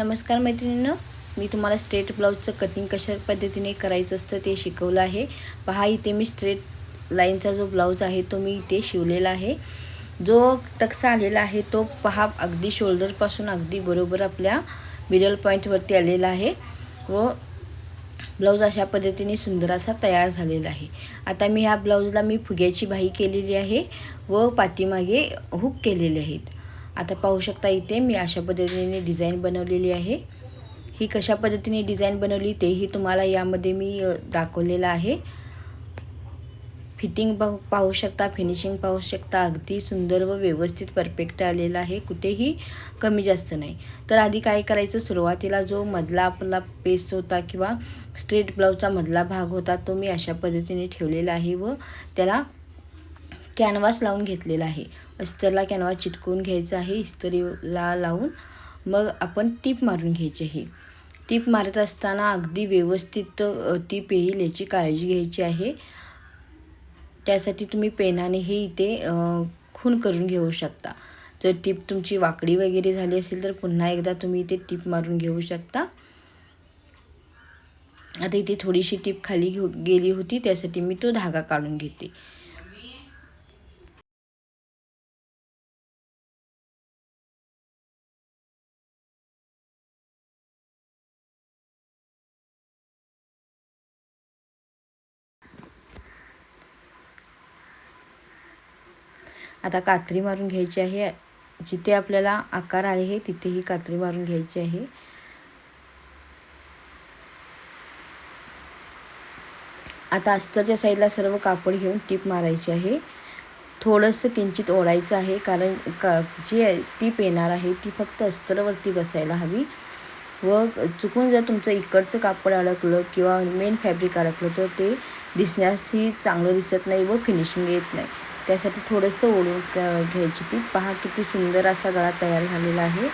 नमस्कार मैत्रिणींनो मी तुम्हाला स्ट्रेट ब्लाऊजचं कटिंग कशा पद्धतीने करायचं असतं ते शिकवलं आहे. पहा इथे मी स्ट्रेट लाईनचा जो ब्लाऊज आहे तो मी इथे शिवलेला आहे. जो टक्सा आलेला आहे तो पहा अगदी शोल्डरपासून अगदी बरोबर आपल्या मिडल पॉईंटवरती आलेला आहे. व ब्लाऊज अशा पद्धतीने सुंदर असा तयार झालेला आहे. आता मी ह्या ब्लाऊजला मी फुग्याची बाही केलेली आहे व पाठीमागे हुक केलेले आहेत. आता पाहू शकता इथे मी अशा पद्धतीने डिझाईन बनवलेली आहे. ही कशा पद्धतीने डिझाईन बनवली तेही तुम्हाला यामध्ये मी दाखवलेलं आहे. फिटिंग पाहू पाहू शकता फिनिशिंग पाहू शकता अगदी सुंदर व व्यवस्थित परफेक्ट आलेलं आहे. कुठेही कमी जास्त नाही. तर आधी काय करायचं? सुरुवातीला जो मधला आपला पेस होता किंवा स्ट्रेट ब्लाऊजचा मधला भाग होता तो मी अशा पद्धतीने ठेवलेला आहे व त्याला कॅनव्हास लावून घेतलेला आहे. अस्तरला कॅनव्हास चिटकवून घ्यायचा आहे इस्त्रीला लावून. मग आपण टीप मारून घ्यायची आहे. टीप मारत असताना अगदी व्यवस्थित टीप येईल याची काळजी घ्यायची आहे. त्यासाठी तुम्ही पेनाने हे इथे खून करून घेऊ शकता. जर टीप तुमची वाकडी वगैरे झाली असेल तर पुन्हा एकदा तुम्ही इथे टीप मारून घेऊ शकता. आता इथे थोडीशी टीप खाली गेली होती त्यासाठी मी तो धागा काढून घेते. आता कात्री मारून घ्यायची आहे. जिथे आपल्याला आकार आहे तिथे ही कात्री मारून घ्यायची आहे. आता अस्तरच्या साईडला सर्व कापड घेऊन टीप मारायची आहे. थोडंसं किंचित ओढायचं आहे कारण का जी टीप येणार आहे ती फक्त अस्तरवरती बसायला हवी. व चुकून जर तुमचं इकडचं कापड अडकलं किंवा मेन फॅब्रिक अडकलं तर ते दिसण्यासही चांगलं दिसत नाही व फिनिशिंग येत नाही. त्यासाठी थोडंसं ओढून घ्यायची ती. पहा किती सुंदर असा गळा तयार झालेला आहे.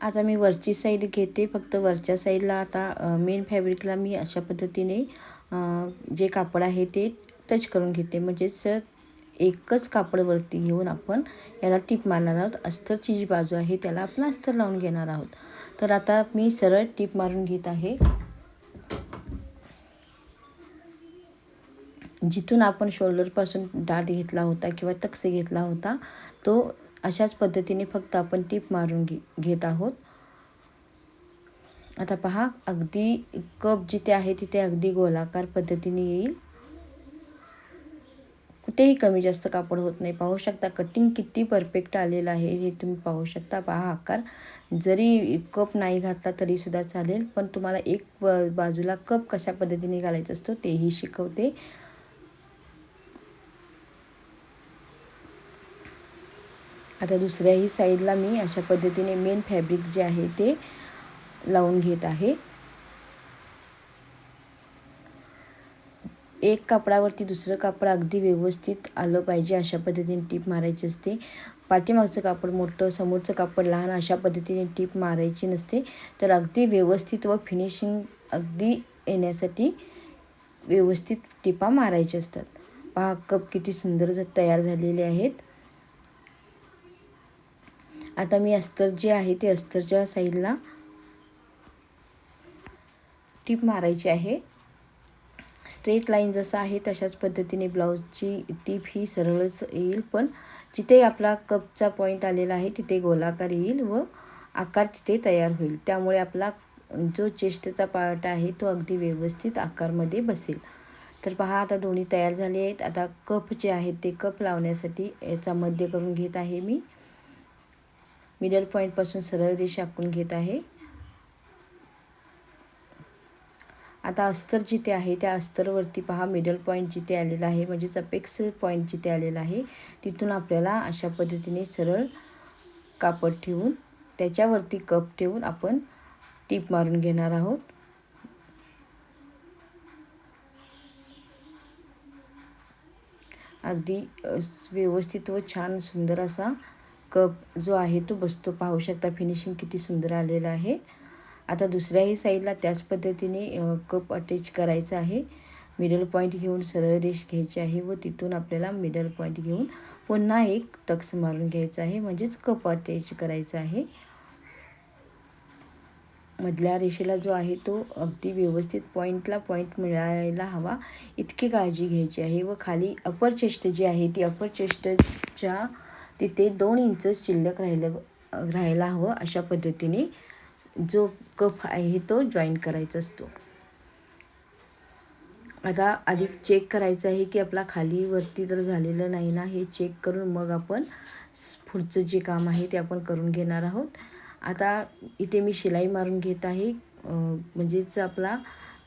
आता मी वरची साईड घेते. फक्त वरच्या साईडला आता मेन फॅब्रिकला मी अशा पद्धतीने जे कापड आहे ते टच करून घेते. म्हणजेच एकच कापडवरती घेऊन आपण याला टीप मारणार आहोत. अस्तरची जी बाजू आहे त्याला आपण अस्तर लावून घेणार आहोत. तर आता मी सरळ टीप मारून घेत आहे. जिथून आपण शोल्डरपासून डाट घेतला होता किंवा तक्स घेतला होता तो अशाच पद्धतीने फक्त आपण टीप मारून घे घेत आहोत. आता पहा अगदी कप जिथे आहे तिथे अगदी गोलाकार पद्धतीने येईल. कुठेही कमी जास्त कापड होत नाही. पाहू शकता कटिंग किती परफेक्ट आलेलं आहे हे तुम्ही पाहू शकता. पहा आकार जरी कप नाही घातला तरीसुद्धा चालेल पण तुम्हाला एक बाजूला कप कशा पद्धतीने घालायचा असतो तेही शिकवते. आता दुसऱ्याही साईडला मी अशा पद्धतीने मेन फॅब्रिक जे आहे ते लावून घेत आहे. एक कापडावरती दुसरं कापड अगदी व्यवस्थित आलं पाहिजे अशा पद्धतीने टीप मारायची असते. पाठीमागचं कापड मोठं समोरचं कापड लहान अशा पद्धतीने टीप मारायची नसते. तर अगदी व्यवस्थित व फिनिशिंग अगदी येण्यासाठी व्यवस्थित टिपा मारायचे असतात. पहा कप किती सुंदर तयार झालेले आहेत. आता मी अस्तर जे आहे ते अस्तरच्या साईडला टीप मारायची आहे. स्ट्रेट लाईन जसं आहे तशाच पद्धतीने ब्लाऊजची टीप ही सरळच येईल. पण जिथे आपला कपचा पॉईंट आलेला आहे तिथे गोलाकार येईल व आकार तिथे तयार होईल. त्यामुळे आपला जो चेस्टचा पार्ट आहे तो अगदी व्यवस्थित आकारमध्ये बसेल. तर पहा आता दोन्ही तयार झाले आहेत. आता कप जे आहेत ते कप लावण्यासाठी याचा मध्य करून घेत आहे मी. मिडल पॉईंटपासून सरळ रेषा आखून घेत आहे. आता अस्तर जिथे आहे त्या अस्तरवरती पहा मिडल पॉईंट जिथे आलेला आहे म्हणजेच अपेक्स पॉईंट जिथे आलेला आहे तिथून आपल्याला अशा पद्धतीने सरळ कापड ठेवून त्याच्यावरती कप ठेवून आपण टीप मारून घेणार आहोत. अगदी व्यवस्थित व छान सुंदर असा कप जो आहे तो बसतो. पाहू शकता फिनिशिंग किती सुंदर आलेलं आहे. आता दुसऱ्याही साईडला त्याच पद्धतीने कप अटॅच करायचा आहे. मिडल पॉईंट घेऊन सरळ रेष घ्यायची आहे व तिथून आपल्याला मिडल पॉईंट घेऊन पुन्हा एक टक्स मारून घ्यायचा आहे. म्हणजेच कप अटॅच करायचा आहे. मधल्या रेषेला जो आहे तो अगदी व्यवस्थित पॉईंटला पॉईंट मिळायला हवा. इतकी काळजी घ्यायची आहे व खाली अपर चेस्ट जी आहे ती अपर चेस्टच्या तिथे दोन इंच शिल्लक राहिलं राहायला हवं अशा पद्धतीने. जो कफ आहे तो जॉईन करायचा असतो. आता आधी चेक करायचं आहे की आपला खाली वरती तर झालेलं नाही ना हे चेक करून मग आपण पुढचं जे काम आहे ते आपण करून घेणार आहोत. आता इथे मी शिलाई मारून घेत आहे म्हणजेच आपला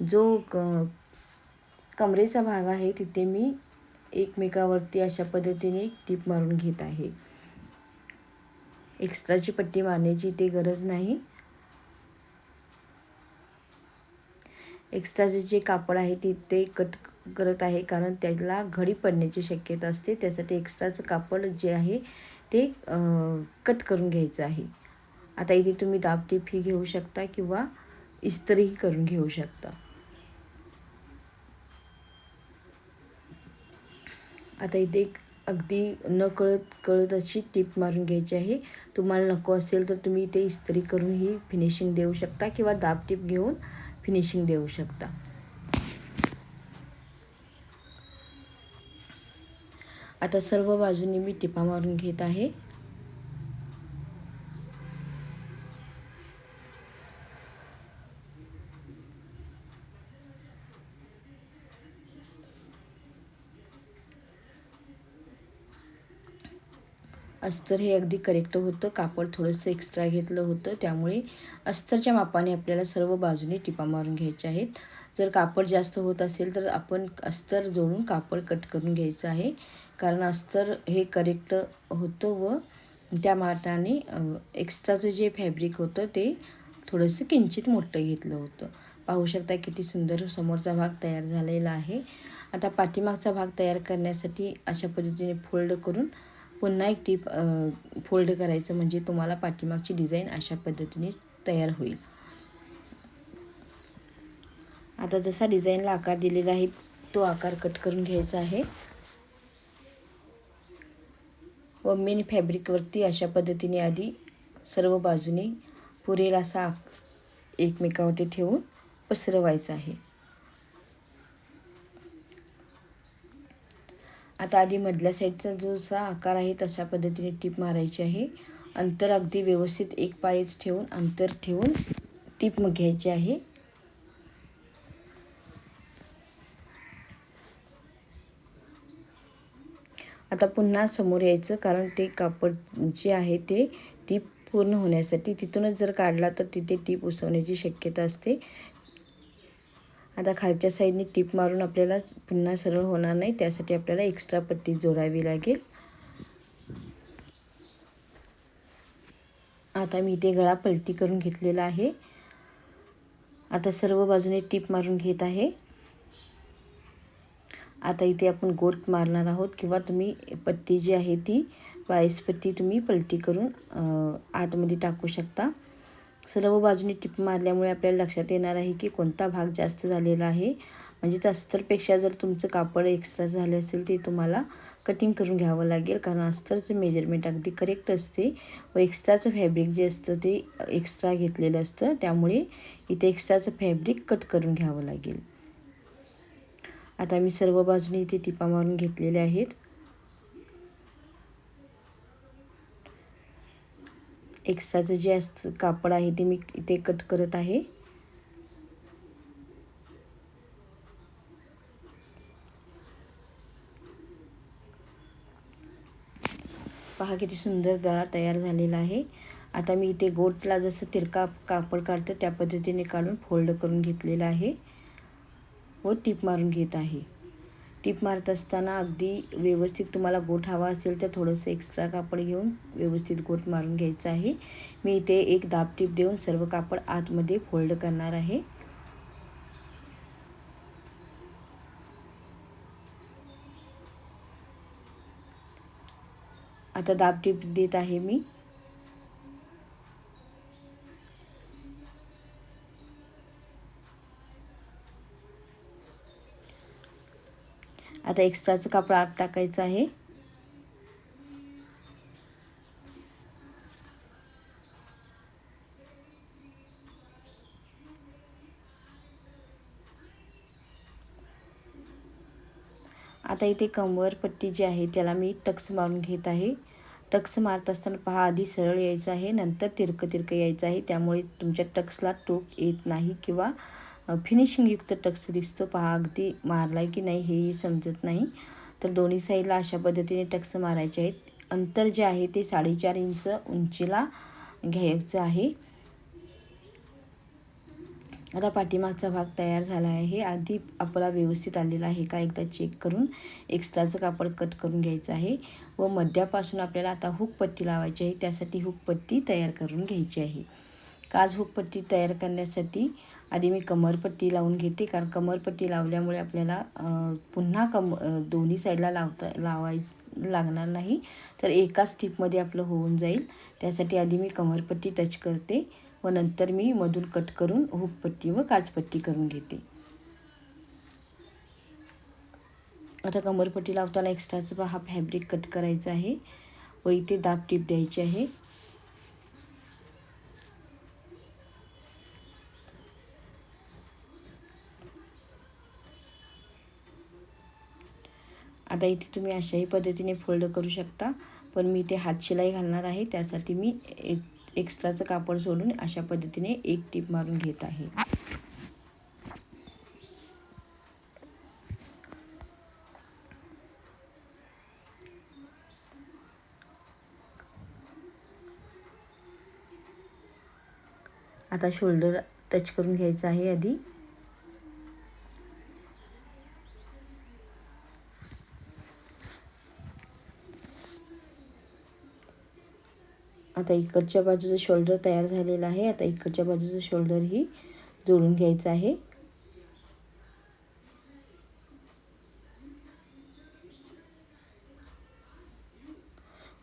जो क कमरेचा भाग आहे तिथे मी एकमेकावरती अशा पद्धतीने टीप मारून घेत आहे. एक्स्ट्राची पट्टी मारण्याची इथे गरज नाही. एक्स्ट्राचे जे कापड आहे ते ते कट करत आहे कारण त्याला घडी पडण्याची शक्यता असते. त्यासाठी एक्स्ट्राचं कापड जे आहे ते कट करून घ्यायचं आहे. आता इथे तुम्ही दाब टिप घेऊ शकता किंवा इस्त्रीही करून घेऊ शकता. आता इथे एक अगदी न कळत कळत अशी टीप मारून घ्यायची आहे. तुम्हाला नको असेल तर तुम्ही इथे इस्त्री करूनही फिनिशिंग देऊ शकता किंवा दाब टीप घेऊन फिनिशिंग देऊ शकता. आता सर्व बाजूनी मी टिपा मारून घेत आहे. अस्तर हे अगदी करेक्ट होतं. कापड थोडंसं एक्स्ट्रा घेतलं होतं. त्यामुळे अस्तरच्या मापाने आपल्याला सर्व बाजूने टिपा मारून घ्यायच्या आहेत. जर कापड जास्त होत असेल तर आपण अस्तर जोडून कापड कट करून घ्यायचं आहे. कारण अस्तर हे करेक्ट होतं व त्या माटाने एक्स्ट्राचं जे फॅब्रिक होतं ते थोडंसं किंचित मोठं घेतलं होतं. पाहू शकता किती सुंदर समोरचा भाग तयार झालेला आहे. आता पाठीमागचा भाग तयार करण्यासाठी अशा पद्धतीने फोल्ड करून पुन्हा एक टीप फोल्ड करायचं म्हणजे तुम्हाला पाठीमागची डिझाईन अशा पद्धतीने तयार होईल. आता जसा डिझाईनला आकार दिलेला आहे तो आकार कट करून घ्यायचा आहे. व मेन फॅब्रिकवरती अशा पद्धतीने आधी सर्व बाजूने पुरेल असा एकमेकावरती ठेवून पसरवायचा आहे. आता आधी मधल्या साईडचा जो आकार आहे तशा पद्धतीने टीप मारायची आहे. अंतर अगदी व्यवस्थित एक पायच ठेवून अंतर ठेवून टीप मग घ्यायची आहे. आता पुन्हा समोर यायचं कारण ते कापड जे आहे ते टीप पूर्ण होण्यासाठी तिथूनच जर काढला तर तिथे टीप उसवण्याची शक्यता असते. आता खालच्या साईडने टीप मारून आपल्याला पुन्हा सरळ होणार नाही. त्यासाठी आपल्याला एक्स्ट्रा पट्टी जोडावी लागेल. आता मी इथे गळा पलटी करून घेतलेला आहे. आता सर्व बाजूने टीप मारून घेत आहे. आता इथे आपण गोट मारणार आहोत किंवा तुम्ही पट्टी जी आहे ती बाईस पट्टी तुम्ही पलटी करून आतमध्ये टाकू शकता. सर्व बाजूने टिप मारल्यामुळे आपल्याला लक्षात येणार आहे की कोणता भाग जास्त झालेला आहे. म्हणजे अस्तरपेक्षा जर तुमचं कापड एक्स्ट्रा झाले असेल ते तुम्हाला कटिंग करून घ्यावं लागेल. कारण अस्तरचं मेजरमेंट अगदी करेक्ट असते व एक्स्ट्राचं फॅब्रिक जे असतं ते एक्स्ट्रा घेतलेलं असतं. त्यामुळे इथे एक्स्ट्राचं फॅब्रिक कट करून घ्यावं लागेल. आता मी सर्व बाजूने इथे टिपा मारून घेतलेल्या आहेत. एक्स्ट्राचं जे असतं कापड आहे ते मी इथे कट करत आहे. पहा किती सुंदर गळा तयार झालेला आहे. आता मी इथे गोटला जसं तिरका कापड काढतं त्या पद्धतीने काढून फोल्ड करून घेतलेला आहे. व टीप मारून घेत आहे. टीप मारत असताना अगदी व्यवस्थित तुम्हाला गोठ हवा असेल तर थोडंसं एक्स्ट्रा कापड घेऊन व्यवस्थित गोठ मारून घ्यायचं आहे. मी इथे एक दाब टीप देऊन सर्व कापड आतमध्ये फोल्ड करणार आहे. आता दाब टीप देत आहे मी. आता एक्स्ट्राचं कापड आत टाकायचं आहे. आता इथे कंबर पट्टी जी आहे त्याला मी टक्स मारून घेत आहे. टक्स मारत असताना पहा आधी सरळ यायचं आहे नंतर तिरकं तिरकं यायचं आहे. त्यामुळे तुमच्या टक्सला टोक येत नाही किंवा फिनिशिंगयुक्त टक्स दिसतो. पहा अगदी मारला आहे की नाही हेही समजत नाही. तर दोन्ही साईडला अशा पद्धतीने टक्स मारायचे आहेत. अंतर जे आहे ते साडेचार इंच उंचीला घ्यायचं आहे. आता पाठीमागचा भाग तयार झाला आहे. आधी आपला व्यवस्थित आलेला आहे का एकदा चेक करून. एक्स्ट्राचं कापड कट करून घ्यायचं आहे. व मध्यापासून आपल्याला आता हुक पट्टी लावायची आहे. त्यासाठी हुक पट्टी तयार करून घ्यायची आहे. काज हुकपट्टी तयार करण्यासाठी आधी मी कमरपट्टी लावून घेते कारण कमरपट्टी लावल्यामुळे आपल्याला पुन्हा कम दोन्ही साईडला लावता लावाय लागणार नाही. तर एकाच टिपमध्ये आपलं होऊन जाईल. त्यासाठी आधी मी कमरपट्टी टच करते व नंतर मी मधून कट करून हुकपट्टी व काचपट्टी करून घेते. आता कमरपट्टी लावताना एक्स्ट्राचं हा फॅब्रिक कट करायचा आहे व इथे दाब टीप द्यायची आहे. आता इथे तुम्ही अशाही पद्धतीने फोल्ड करू शकता. पण मी इथे हात शिलाई घालणार आहे. त्यासाठी मी एक एक्स्ट्राचं कापड सोडून अशा पद्धतीने एक टीप मारून घेत आहे. आता शोल्डर टच करून घ्यायचं आहे आधी. आता इकडच्या बाजूचं शोल्डर तयार झालेलं आहे. आता इकडच्या बाजूचं शोल्डरही जोडून घ्यायचं आहे.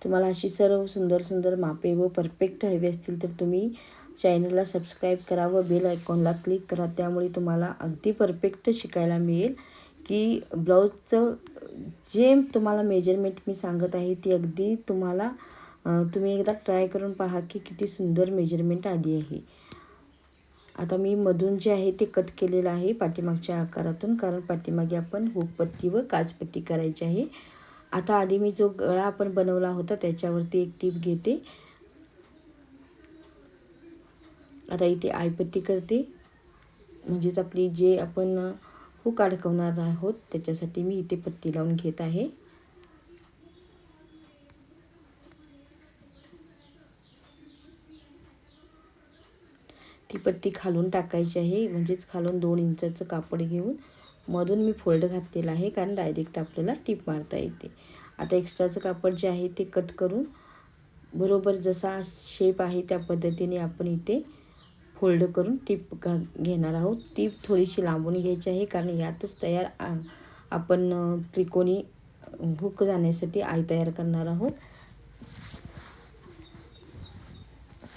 तुम्हाला अशी सर्व सुंदर सुंदर मापे व परफेक्ट हवी असतील तर तुम्ही चॅनलला सबस्क्राईब करा व बेल आयकॉनला क्लिक करा. त्यामुळे तुम्हाला अगदी परफेक्ट शिकायला मिळेल की ब्लाऊजचं जे तुम्हाला मेजरमेंट मी सांगत आहे ती अगदी तुम्हाला तुम्ही एकदा ट्राय करून पहा की किती सुंदर मेजरमेंट आली आहे. आता मी मधून जे आहे ते कट केलेलं आहे पाठीमागच्या आकारातून कारण पाठीमागे आपण हुकपट्टी व काचपट्टी करायची आहे. आता आधी मी जो गळा आपण बनवला होता त्याच्यावरती एक टीप घेते. आता इथे आयपट्टी करते. म्हणजेच आपली जे आपण हुक अडकवणार आहोत त्याच्यासाठी मी इथे पत्ती लावून घेत आहे. ती पट्टी खालून टाकायची आहे. म्हणजेच खालून दोन इंचाचं कापड घेऊन मधून मी फोल्ड घातलेला आहे. कारण डायरेक्ट आपल्याला टीप मारता येते. आता एक्स्ट्राचं कापड जे आहे ते कट करून बरोबर जसा शेप आहे त्या पद्धतीने आपण इथे फोल्ड करून टीप घा घेणार आहोत. टीप थोडीशी लांबून घ्यायची आहे. कारण यातच तयार आपण त्रिकोणी हुक जाण्यासाठी आई तयार करणार आहोत.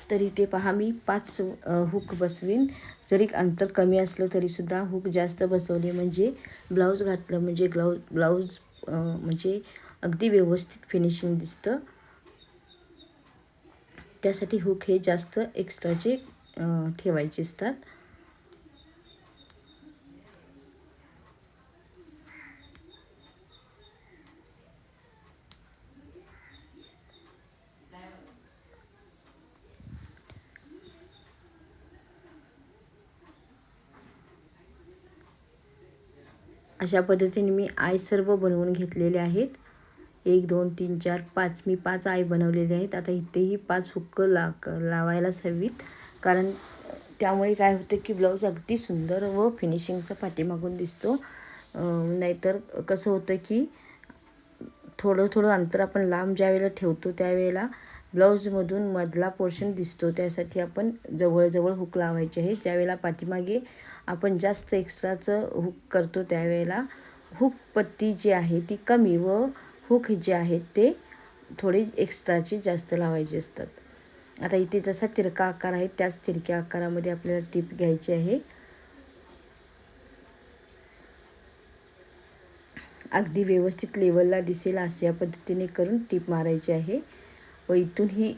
तर इथे पहा मी पाच हुक बसवीन. जरी अंतर कमी असलं तरीसुद्धा हुक जास्त बसवले म्हणजे ब्लाऊज घातलं म्हणजे ग्लाऊज ब्लाऊज म्हणजे अगदी व्यवस्थित फिनिशिंग दिसतं. त्यासाठी हुक हे जास्त एक्स्ट्राचे ठेवायचे असतात. अशा पद्धतीने मी आय सर्व बनवून घेतलेले आहेत. एक दोन तीन चार पाच. मी पाच आय बनवलेले आहेत. आता इथेही पाच हुक्क ला लावायला हवीत. कारण त्यामुळे काय होतं की ब्लाऊज अगदी सुंदर व फिनिशिंगचा पाठीमागून दिसतो. नाहीतर कसं होतं की थोडं थोडं अंतर आपण लांब ज्या वेळेला ठेवतो त्यावेळेला ब्लाऊजमधून मधला पोर्शन दिसतो. त्यासाठी आपण जवळजवळ हुक लावायचे आहे ज्यावेळेला पाठीमागे आपण जास्त एक्स्ट्राचं हुक करतो त्यावेळेला. हुक पट्टी जी आहे ती कमी व हुक जे आहेत ते थोडे एक्स्ट्राचे जास्त लावायचे असतात. आता इथे जसा तिरका आकार आहे त्याच तिरक्या आकारामध्ये आपल्याला टीप घ्यायची आहे. अगदी व्यवस्थित लेवलला दिसेल अशा पद्धतीने करून टीप मारायची आहे. व इथून ही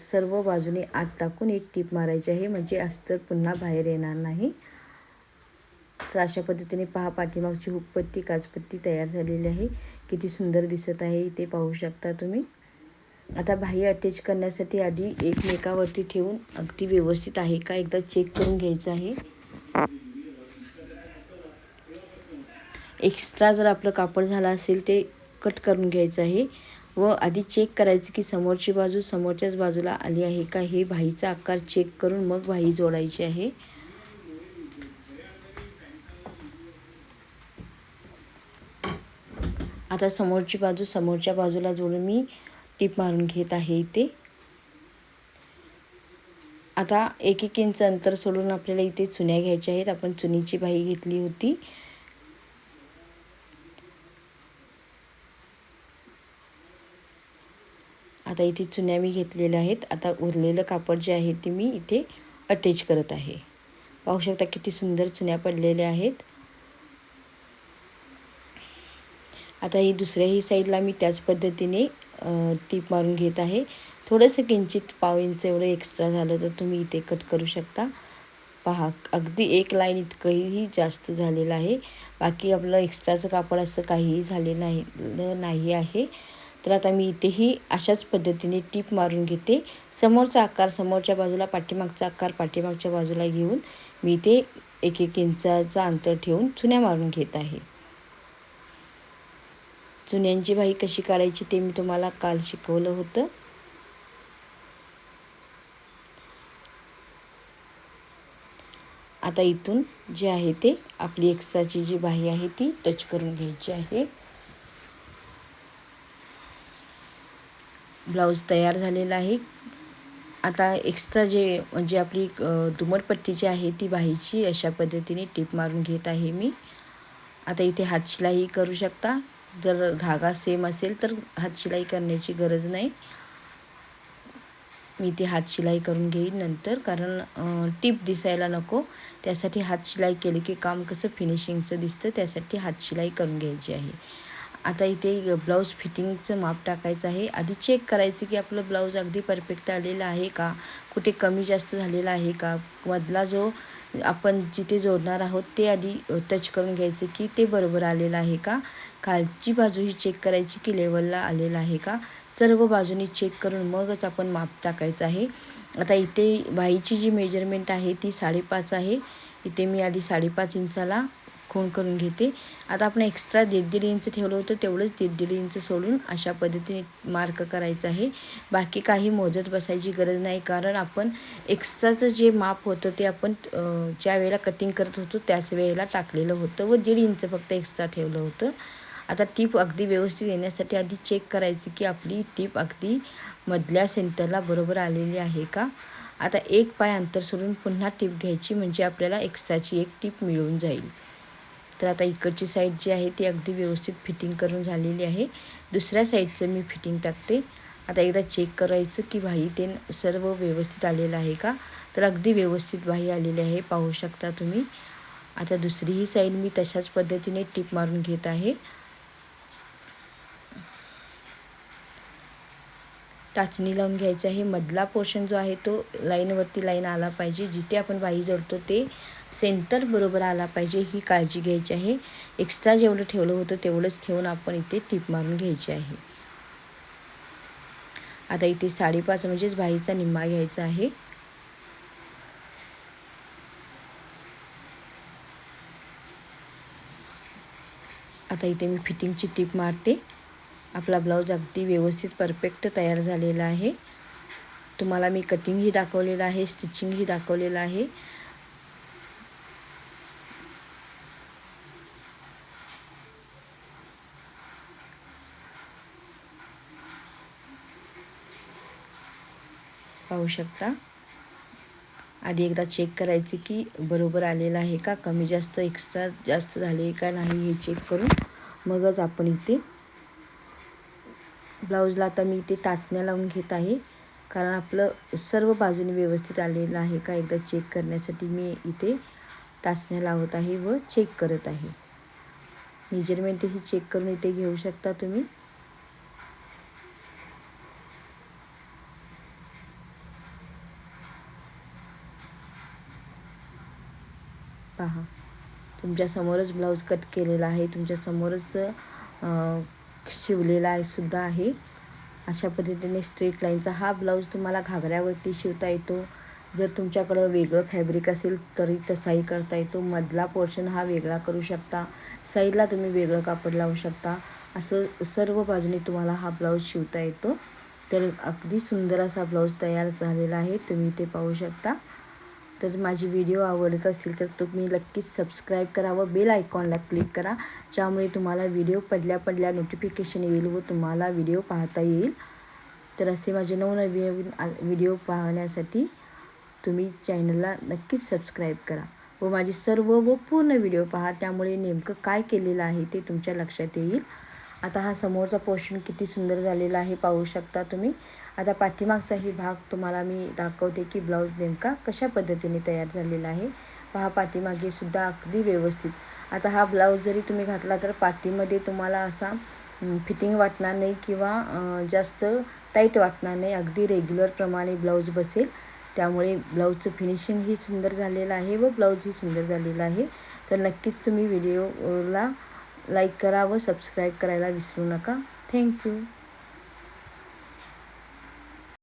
सर्व बाजूने आत टाकून एक टीप मारायची आहे म्हणजे अस्तर पुन्हा बाहेर येणार नाही. तर अशा पद्धतीने पहा पाठीमागची हुकपत्ती काचपत्ती तयार झालेली आहे. किती सुंदर दिसत आहे इथे पाहू शकता तुम्ही. आता बाह्य अटॅच करण्यासाठी आधी एकमेकावरती ठेवून अगदी व्यवस्थित आहे का एकदा चेक करून घ्यायचं आहे. एक्स्ट्रा जर आपलं कापड झालं असेल ते कट करून घ्यायचं आहे. व आधी चेक करायचं की समोरची बाजू समोरच्याच बाजूला आली आहे का हे भाईचा आकार चेक करून मग भाई जोडायची आहे. आता समोरची बाजू समोरच्या बाजूला जोडून मी टीप मारून घेत आहे इथे. आता एक एक इंच अंतर सोडून आपल्याला इथे चुन्या घ्यायच्या आहेत. आपण चुनीची बाई घेतली होती. आता इथे चुन्या मी घेतलेल्या आहेत. आता उरलेलं कापड जे आहे ते मी इथे अटॅच करत आहे. पाहू शकता किती सुंदर चुन्या पडलेल्या आहेत. आता ही दुसऱ्याही साईडला मी त्याच पद्धतीने टीप मारून घेत आहे. थोडंसं किंचित पाव इंच एवढं एक्स्ट्रा झालं तर तुम्ही इथे कट करू शकता. पहा अगदी एक लाईन इतकंही जास्त झालेलं आहे. बाकी आपलं एक्स्ट्राचं कापड असं काहीही झालेलं नाही नाही आहे. तर आता मी इथेही अशाच पद्धतीने टीप मारून घेते. समोरचा आकार समोरच्या बाजूला पाठीमागचा आकार पाठीमागच्या बाजूला घेऊन मी इथे एक एक इंचाचं अंतर ठेवून चुन्या मारून घेत आहे. चुन्यांची बाई कशी काढायची ते मी तुम्हाला काल शिकवलं होतं. आता इथून जे आहे ते आपली एक्स्ट्राची जी बाही आहे ती टच करून घ्यायची आहे. ब्लाऊज तयार झालेला आहे. आता एक्स्ट्रा जे म्हणजे आपली दुमटपट्टी जी आहे ती बाहीची अशा पद्धतीने टीप मारून घेत आहे मी. आता इथे हातशिलाई करू शकता. जर धागा सेम असेल तर हातशिलाई करण्याची गरज नाही. मी ती हातशिलाई करून घेईन नंतर कारण टीप दिसायला नको. त्यासाठी हातशिलाई केली की काम कसं फिनिशिंगचं दिसतं त्यासाठी हातशिलाई करून घ्यायची आहे. आता इथे ब्लाऊज फिटिंगचं माप टाकायचं आहे. आधी चेक करायचं की आपलं ब्लाऊज अगदी परफेक्ट आलेलं आहे का? कुठे कमी जास्त झालेला आहे का? मधला जो आपण जिथे जोडणार आहोत ते आधी टच करून घ्यायचं की ते बरोबर आलेलं आहे का? खालची बाजू ही चेक करायची की लेवलला आलेलं आहे का? सर्व बाजूनी चेक करून मगच आपण माप टाकायचं आहे. आता इथे बाईची जी मेजरमेंट आहे ती साडेपाच आहे. इथे मी आधी साडेपाच इंचाला खूण करून घेते. आता आपण एक्स्ट्रा दीड दीड इंच ठेवलं होतं तेवढंच दीड दीड इंच सोडून अशा पद्धतीने मार्क करायचं आहे. बाकी काही मोजत बसायची गरज नाही कारण आपण एक्स्ट्राचं जे माप होतं ते आपण ज्या वेळेला कटिंग करत होतो त्याच वेळेला टाकलेलं होतं व दीड इंच फक्त एक्स्ट्रा ठेवलं होतं. आता टीप अगदी व्यवस्थित येण्यासाठी आधी चेक करायची की आपली टीप अगदी मधल्या सेंटरला बरोबर आलेली आहे का? आता एक पाय अंतर सोडून पुन्हा टीप घ्यायची म्हणजे आपल्याला एक्स्ट्राची एक टीप मिळून जाईल. तर आता इकडची साईड जी आहे ती अगदी व्यवस्थित फिटिंग करून झालेली आहे. दुसऱ्या साईडचं मी फिटिंग टाकते. आता एकदा चेक करायचं की भाई ते सर्व व्यवस्थित आलेलं आहे का? तर अगदी व्यवस्थित भाई आलेली आहे पाहू शकता तुम्ही. आता दुसरीही साईड मी तशाच पद्धतीने टीप मारून घेत आहे. टाचणी लावून घ्यायची आहे. मधला पोर्शन जो आहे तो लाईनवरती लाईन आला पाहिजे. जिथे आपण बाई जोडतो ते सेंटर बरोबर आला पाहिजे. ही काळजी घ्यायची आहे. एक्स्ट्रा जेवढं ठेवलं होतं तेवढंच ठेवून आपण इथे टीप मारून घ्यायची आहे. आता इथे साडेपाच म्हणजेच बाईचा निम्मा घ्यायचा आहे. आता इथे मी फिटिंगची टीप मारते. आपला ब्लाऊज अगदी व्यवस्थित परफेक्ट तयार झालेला आहे. तुम्हाला मी कटिंगही दाखवलेलं आहे स्टिचिंगही दाखवलेलं आहे. पाहू शकता? आधी एकदा चेक करायचे की बरोबर आलेलं आहे का? कमी जास्त एक्स्ट्रा जास्त झाले का? नाही हे चेक करून मगच आपण इथे ब्लाऊजला आता मी इथे टाचण्या लावून घेत आहे. कारण आपलं सर्व बाजूने व्यवस्थित आलेलं आहे का एकदा चेक करण्यासाठी मी इथे टाचण्या लावत आहे व चेक करत आहे. मेजरमेंटही चेक करून इथे घेऊ शकता तुम्ही. पहा तुमच्यासमोरच ब्लाऊज कट केलेला आहे. तुमच्यासमोरच शिवलेला आहे. सुद्धा आहे अशा पद्धतीने स्ट्रेट लाईनचा हा ब्लाऊज तुम्हाला घागऱ्यावरती शिवता येतो. जर तुमच्याकडं वेगळं फॅब्रिक असेल तरी तसाही करता येतो. मधला पोर्शन हा वेगळा करू शकता. साईडला तुम्ही वेगळं कापड लावू शकता. असं सर्व बाजूने तुम्हाला हा ब्लाऊज शिवता येतो. तर अगदी सुंदर असा ब्लाऊज तयार झालेला आहे. तुम्ही ते पाहू शकता. तर माझी व्हिडिओ आवडत असतील तर तुम्ही नक्कीच सबस्क्राईब करा व बेल आयकॉनला क्लिक करा. ज्यामुळे तुम्हाला व्हिडिओ पडल्या पडल्या नोटिफिकेशन येईल व तुम्हाला व्हिडिओ पाहता येईल. तर असे माझे नवनवीन व्हिडिओ पाहण्यासाठी तुम्ही चॅनलला नक्कीच सबस्क्राईब करा. व माझे सर्व व पूर्ण व्हिडिओ पहा. त्यामुळे नेमकं काय केलेलं आहे ते तुमच्या लक्षात येईल. आता हा समोरचा पोर्शन किती सुंदर झालेला आहे पाहू शकता तुम्ही. आता पाठीमागचाही भाग तुम्हाला मी दाखवते की ब्लाऊज नेमका कशा पद्धतीने तयार झालेला आहे. पहा पाठीमागे सुद्धा अगदी व्यवस्थित. आता हा ब्लाऊज जरी तुम्ही घातला तर पाठीमध्ये तुम्हाला असा फिटिंग वाटणार नाही किंवा जास्त टाईट वाटणार नाही. अगदी रेग्युलरप्रमाणे ब्लाऊज बसेल. त्यामुळे ब्लाऊजचं फिनिशिंगही सुंदर झालेलं आहे व ब्लाऊजही सुंदर झालेलं आहे. तर नक्कीच तुम्ही व्हिडिओला लाईक करा व सबस्क्राईब करायला विसरू नका. थँक्यू.